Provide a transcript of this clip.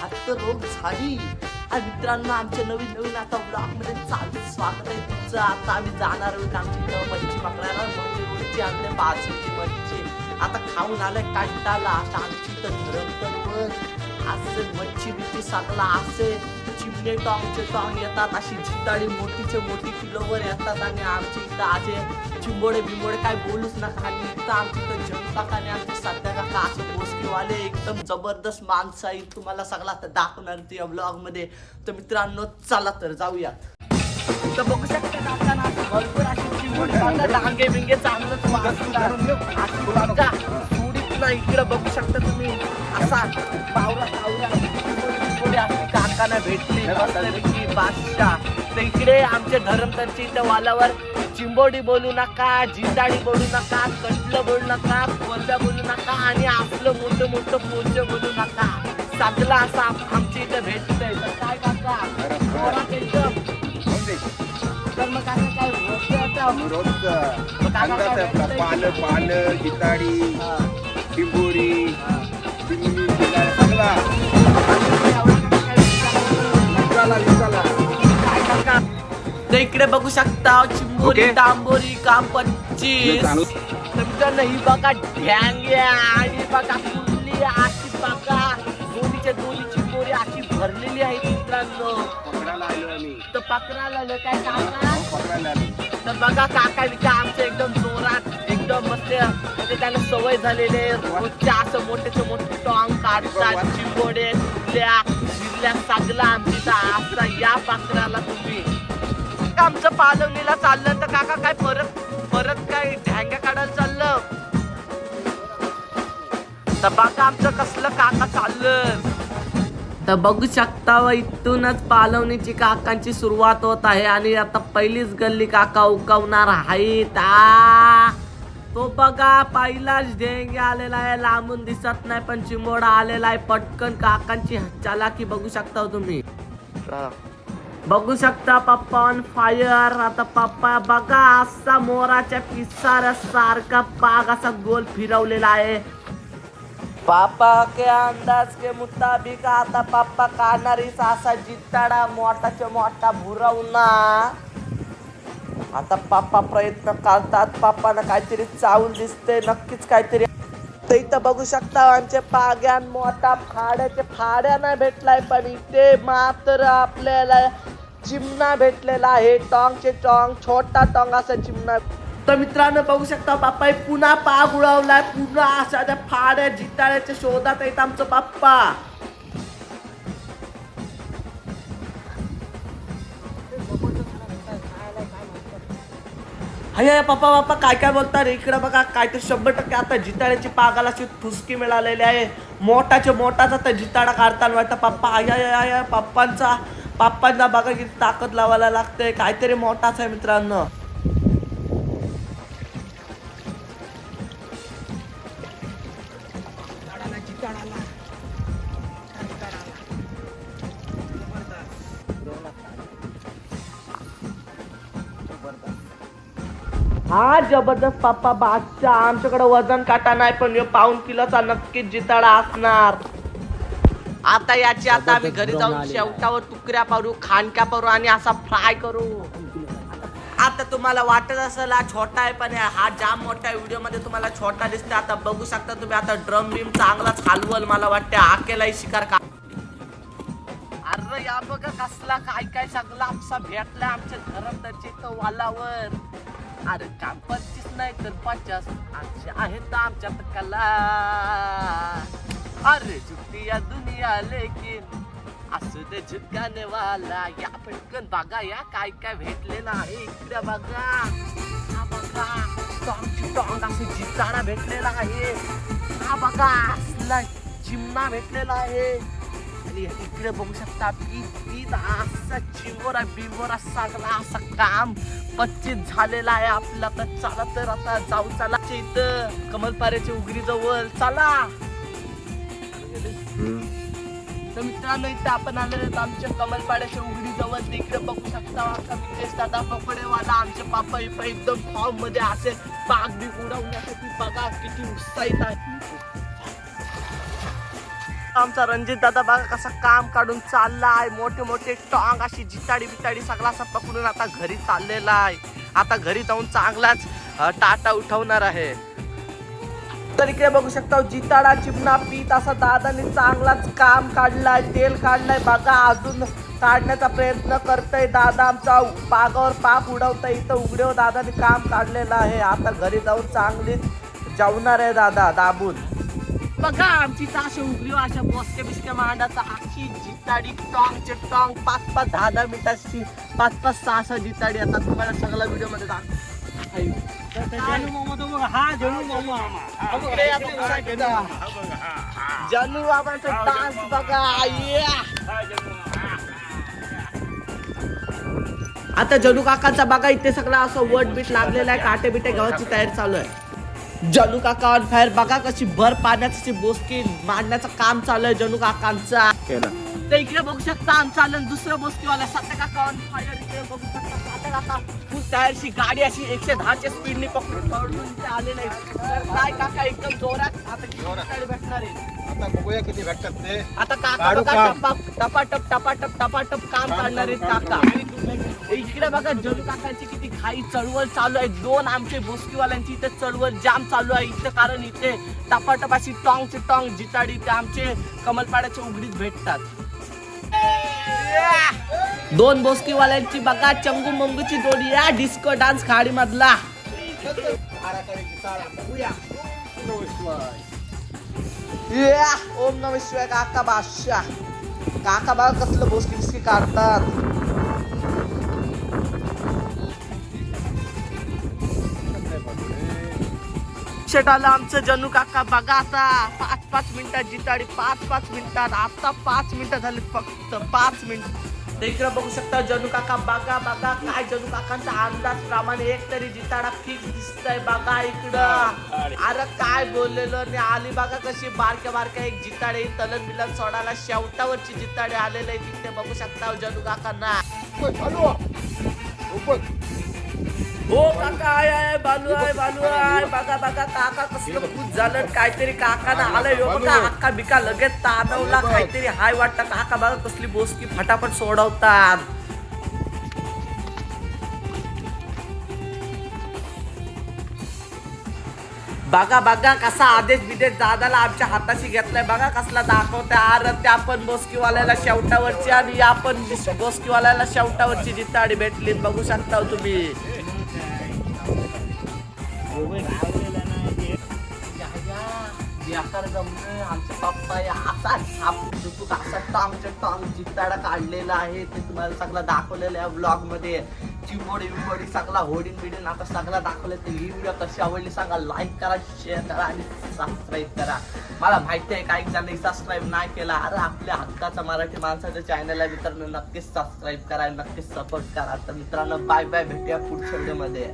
बहात्तर रोग झाली. आणि मित्रांनो आमच्या नवीन नवीन आता ब्लॉगमध्ये चालू स्वागत आहे तुमचं. आता आम्ही जाणार आहोत आमची मच्छी पकडायला. रोजची आपल्या पाचशेची मच्छी आता खाऊन आलाय कंटाला आता आमची इथं धरण तर वर मच्छी बिच्छी सगळा असे चिमणे टॉंगचे टॉंग येतात. अशी जिताडी मोठीचे मोठी किलोवर येतात आणि आमच्या इथं असे चिंबोडे बिंबोडे काय बोलूच नका. आणि इथं आमच्या इथं जनता आणि आमचे सध्या काका असं बोसकीवाले एकदम जबरदस्त माणसं आहे तुम्हाला सगळा आता दाखवणार ते या ब्लॉगमध्ये तर मित्रांनो चला तर जाऊयात. तर बघू शकता काकांना भरपूर अशी चिंबोडी डांगे बिंगे चांगलंच वाजतात. तुला इकडं इकडे बघू शकता तुम्ही. असा पावला पावला काकांना भेटली मस्तपैकी बादशाह. तर इकडे आमच्या धरमतरच्या इथं वालावर चिंबोडी बोलू नका जिताडी बोलू नका कटलं बोलू नका कोलब्या बोलू नका आणि आपलं मोठं मोठं पोच बोलू नका. सगळं असं आम- आमच्या इथं भेटतंय. तर काय काका? तर मग काका काय? रोजचं पानं पानं. चिमणी सगळा. तर इकडे बघू शकता चिंबोरी. डांबोरी काम पच्चीस चालू. तुमचं ही बघा ढ्यांग्या आणि बघा कुर्ली अशी बघा. दोन्हीच्या दोन्ही चिंबोरी अशी भरलेली आहे मित्रांनो. तर पकडायला आलं काय काका? पकडायला आलो तर बघा काका विका आमचं एकदम जोरात एकदम मस्त म्हणजे त्यांना सवय झालेली आहे. रोजच्या असं मोठे मोठे टॉंग काढतात चिंबोडे आपल्या सागला आमच्या आसरा या पाकराला तुम्ही. आमचं पालवणीला चाललं तर काका काय परत परत काय ढ्यांग्या काढायला चाललं? तर बघा आमचं कसलं काका चाललं? तर बघू शकता व इथूनच पालवणीची काकांची सुरुवात होत आहे आणि आता पहिलीच गल्ली काका उकवणार आहेत. ता तो बघा पहिलाच ढेंगे आलेला आहे. लांबून दिसत नाही पण चिमोडा आलेला आहे. पटकन काकांची चालाकी बघू शकता हो तुम्ही? बघू शकता पप्पा ऑन फायर आता पप्पा बघा असा मोराच्या पिसाऱ्यासारखा पाग असा गोल फिरवलेला आहे. पापा के अंदाज के मुताबिक आता पप्पा काढणारीच असा जित्ताडा मोठाच्या मोठा भुरवना आता पापा प्रयत्न करतात. पापाला काहीतरी चावून दिसते नक्कीच काहीतरी. तर इथं बघू शकता आमचे पाग्यान मोठा फाड्याचे फाड्या नाही भेटलाय पण इथे मात्र आपल्याला चिमणा भेटलेला आहे. टॉंगचे टॉंग छोटा टॉंग असा चिमणा. तर मित्रांनो बघू शकता बाप्पा पुन्हा पाग उडवलाय. पुन्हा अशा त्या फाड्या जिताळ्याच्या शोधात आहेत आमचं बाप्पा अय पप्पा बाप्पा काय काय बोलतात इकडं बघा काय ते शंभर टक्के आता जिताड्याची पागाला अशी फुसकी मिळालेली आहे. मोठाच्या मोठाचा तर जिताडा काढताना वाटतं पप्पा अय्या आय आय आय, पप्पांचा पप्पांना बघा किती ताकद लावायला लागते. काहीतरी मोठाच आहे मित्रांनो. हा जबरदस्त पप्पा बादशाह. आमच्याकडे वजन काटा नाही पण ह्यो पाऊन किलोचा नक्कीच जिताडा असणार. आता याची आता आम्ही घरी जाऊन शेवटावर तुकड्या पाडू खांडक्या पाडू आणि असा फ्राय करू. आता तुम्हाला वाटत असेल हा छोटा आहे पण हा जाम मोठ्या व्हिडिओमध्ये तुम्हाला छोटा दिसते आता बघू शकता तुम्ही आता ड्रम बिम चांगलाच हलवल मला वाटते आकेलाही शिकार का अरे या बघा कसला काय काय सगळा आमचा भेटला आमच्या धरमदरच्या वालावर. अरे काम पंचवीस नाही तर पचास. आमच्या आहेत आमच्या कला. अरे झुकती या दुनिया लेकिन असू दे झुकाने वाला या पटकन बघा या काय काय भेटलेलं आहे इकडे बघा. हा बघा टॉंगची टॉंग असं जिताडा भेटलेला आहे. हा बघा असला चिमणा भेटलेला आहे. आणि इकडे बघू शकता पीत असा चिंबोरा बिंबोरा सगळा असं काम पच्चीस झालेला आहे आपला. तर चला तर आता जाऊ चला. इथं कमलपाऱ्याच्या उगरी जवळ चला तर मित्रांनो इथे आपण आलो आहोत आमच्या कमलपाड्याच्या उघडी जवळ तिकडे बघू शकता आमचा मितेश दादा पकोडेवाला आमचे पापा एकदम फॉर्ममध्ये असे पाग बी उडवण्यासाठी बघा किती उत्साहित आहे. आमचा रणजित दादा बघा कसा काम काढून चालला आहे मोठे मोठे टॉंग अशी जिताडी बिताडी सगळा असा पकडून आता घरी चाललेला आहे. आता घरी जाऊन चांगलाच टाटा उठवणार आहे. तर इकडे बघू शकता जिताडा चिमणा पीत असा दादाने चांगलाच काम काढलाय तेल काढलाय. बघा अजून काढण्याचा प्रयत्न करतय दादा आमचा. बागावर पाप उडवतय. इथं उघड्यावर दादाने काम काढलेलं आहे. आता घरी जाऊन चांगलीच जेवणार आहे दादा दाबून. बघा आमची तर अशा उघडी अशा बोसके बिस्के मांडाचा अख्खी जिताडी टॉंगचे टॉंग पाच पाच दहा दहा मिनिटाची पाच पाच सहा सहा जिताडी. आता तुम्हाला सगळ्या व्हिडिओमध्ये जानू बाबांचा डान्स बघा yeah. आता जनू काकाचा बघा इथे सगळं असं वट बीट लागलेला आहे काटे बिटे गव्हाची तयारी चालू आहे. जनू काका ऑन फायर बघा कशी भर पाण्याची बोसकी मांडण्याचं काम चालू आहे जनू काकांचा. तर इकडे बघू शकता आमचा आलं दुसरं बोसकीवाला. सत्य काका ऑन फायर इकडे बघू शकता. काका तयारशी गाडी अशी एकशे दहाच्या स्पीडने पकडून पकडून आहे तर काय काका एकदम जोरात आता किती गाडी भेटणार आहे? आता बघूया किती भेटतात ते. आता काका बघा काम. टपा टपाटप टपाटप टपाटप काम काढणार आहेत काका. इकडे बघा जलू काकांची काही चळवळ चालू आहे. दोन आमचे बोसकीवाल्यांची इथे चळवळ जाम चालू आहे. इथं कारण इथे टपाटपाशी टॉंगचे टॉंग जिताडी ते आमचे कमलपाड्याच्या उघडीत भेटतात. दोन बोसकीवाल्यांची बघा चंगू मंगूची जोडी या डिस्को डान्स खाडी मधला या, ओम नम शिवाय काका बादशाह. काका बघा कसलं बोसकी बिस्की काढतात? शेट आलं आमचं जनू काका बघा आता. पाच पाच मिनिटात जिताडी पाच पाच मिनिटात. आता पाच मिनिटं झाली फक्त पाच मिनिट. इकडं बघू शकता जनू काका बघा बघा काय जनू काकांचा अंदाज प्रमाणे एक तरी जिताडा फिक्स दिसतंय बघा इकडं. अरे काय बोललेलो नाही. आली बघा कशी बारक्या बारक्या एक जिताडे. तलन बिलन सोडायला शेवटावरची जिताडे आलेले तिथे बघू शकता जनू काकांना. हो काका आहे आहे बालू आहे बालू आहे बघा बघा काका कसलं खूप झालं काहीतरी काकानं आलं यो बघा अक्का बिका लगेच ताणवला काहीतरी हाय वाटतं काका बघा कसली बोसकी फटाफट सोडवतात. बघा बघा कसा आदेश बिदेश दादाला आमच्या हाताशी घेतलाय. बघा कसला दाखवते अरे त्या पण बोसकीवाल्याला शेवटावरची आणि या पण बोसकीवाल्याला शेवटावरची जिताडी भेटली बघू शकता हो तुम्ही. बेकार जमलं आमचे पप्पा असा छाप असा टांगच्या टांग जिताडा काढलेला आहे ते तुम्हाला सगळं दाखवलेलं आहे ब्लॉगमध्ये चिंबोडी बिंबोडी सगळा होडीन बिडीन आता सगळं दाखवलं तर ही व्हिडिओ कशी आवडली सांगा लाईक करा शेअर करा आणि सबस्क्राईब करा मला माहिती आहे काही जणांनी सबस्क्राईब नाही केला अरे आपल्या हक्काचा मराठी माणसाच्या चॅनलला मित्रांनो नक्कीच सबस्क्राईब करा. नक्कीच सपोर्ट करा तर मित्रांनो बाय बाय भेटूया पुढच्या व्हिडिओमध्ये